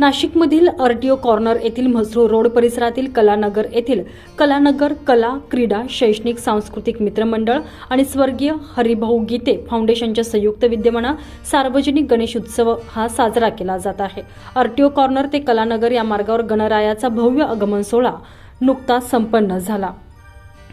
नाशिकमधील RTO corner येथील म्हसरू road परिसरातील कलानगर येथील कलानगर कला क्रीडा शैक्षणिक सांस्कृतिक मित्रमंडळ आणि स्वर्गीय हरिभाऊ गीते फाउंडेशनच्या संयुक्त विद्यमानं सार्वजनिक गणेश उत्सव हा साजरा केला जात आहे. आरटीओ कॉर्नर ते कलानगर या मार्गावर गणरायाचा भव्य आगमन सोहळा नुकताच संपन्न झाला.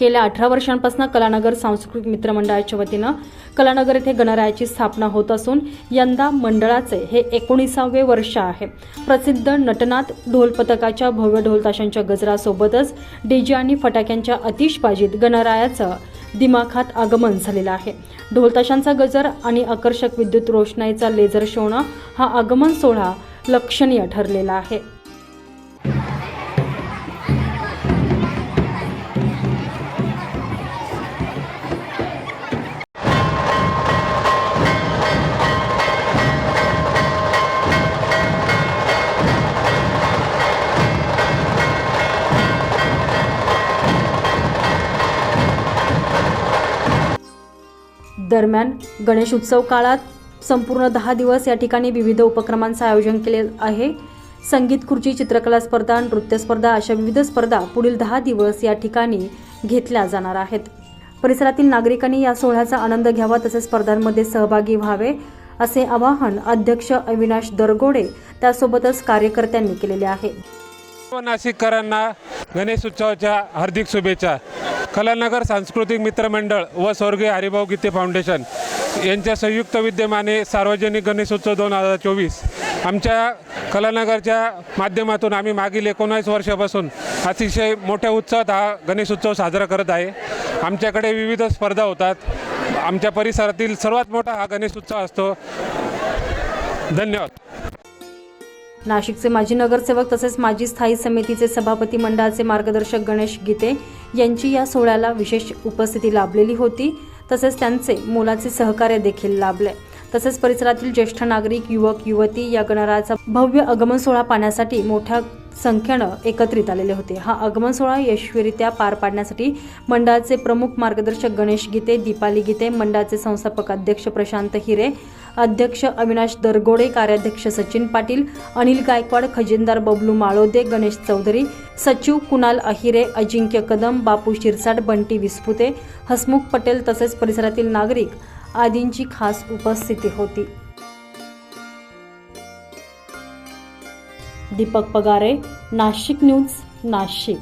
गेल्या अठरा वर्षांपासून कलानगर सांस्कृतिक मित्रमंडळाच्या वतीनं कलानगर येथे गणरायाची स्थापना होत असून यंदा मंडळाचे हे एकोणीसावे वर्ष आहे. प्रसिद्ध नटनाथ ढोल पथकाच्या भव्य ढोलताशांच्या गजरासोबतच डीजे आणि फटाक्यांच्या अतिशबाजीत गणरायाचं दिमाखात आगमन झालेलं आहे. ढोलताशांचा गजर आणि आकर्षक विद्युत रोषणाईचा लेझर शोणं हा आगमन सोहळा लक्षणीय ठरलेला आहे. दरम्यान गणेश उत्सव काळात संपूर्ण दहा दिवस या ठिकाणी विविध उपक्रमांचं आयोजन केले आहे. संगीत खुर्ची चित्रकला स्पर्धा नृत्य स्पर्धा अशा विविध स्पर्धा पुढील दहा दिवस या ठिकाणी घेतल्या जाणार आहेत. परिसरातील नागरिकांनी या सोहळ्याचा आनंद घ्यावा तसेच स्पर्धांमध्ये सहभागी व्हावे असे आवाहन अध्यक्ष अविनाश दरगोडे त्यासोबतच कार्यकर्त्यांनी केलेले आहे. नाशिककरांना गणेश उत्सवाच्या हार्दिक शुभेच्छा. कलानगर सांस्कृतिक मित्रमंडळ व स्वर्गीय हरिभाऊ गीते फाउंडेशन यांच्या संयुक्त विद्यमाने सार्वजनिक गणेशोत्सव दोन हजार चोवीस. आमच्या कलानगरच्या माध्यमातून आम्ही मागील एकोणावीस वर्षापासून अतिशय मोठ्या उत्साहात हा गणेशोत्सव साजरा करत आहे. आमच्याकडे विविध स्पर्धा होतात. आमच्या परिसरातील सर्वात मोठा हा गणेश उत्सव असतो. धन्यवाद. नाशिकचे माजी नगरसेवक तसेच माजी स्थायी समितीचे सभापती मंडळाचे मार्गदर्शक गणेश गीते यांची या सोहळ्याला विशेष उपस्थिती लाभलेली होती. तसेच त्यांचे मोलाचे सहकार्य देखील लाभले. तसेच परिसरातील ज्येष्ठ नागरिक युवक युवती या गणरायाचा भव्य आगमन सोहळा पाहण्यासाठी मोठ्या संख्येनं एकत्रित आलेले होते. हा आगमन सोहळा यशस्वीरित्या पार पाडण्यासाठी मंडळाचे प्रमुख मार्गदर्शक गणेश गीते दीपाली गीते मंडळाचे संस्थापक अध्यक्ष प्रशांत हिरे अध्यक्ष अविनाश दरगोडे कार्याध्यक्ष सचिन पाटील अनिल गायकवाड खजिनदार बबलू माळोदे गणेश चौधरी सचिव कुणाल अहिरे अजिंक्य कदम बापू शिरसाट बंटी विस्पुते हसमुख पटेल तसेच परिसरातील नागरिक आदींची खास उपस्थिती होती. दीपक पगारे नाशिक न्यूज नाशिक.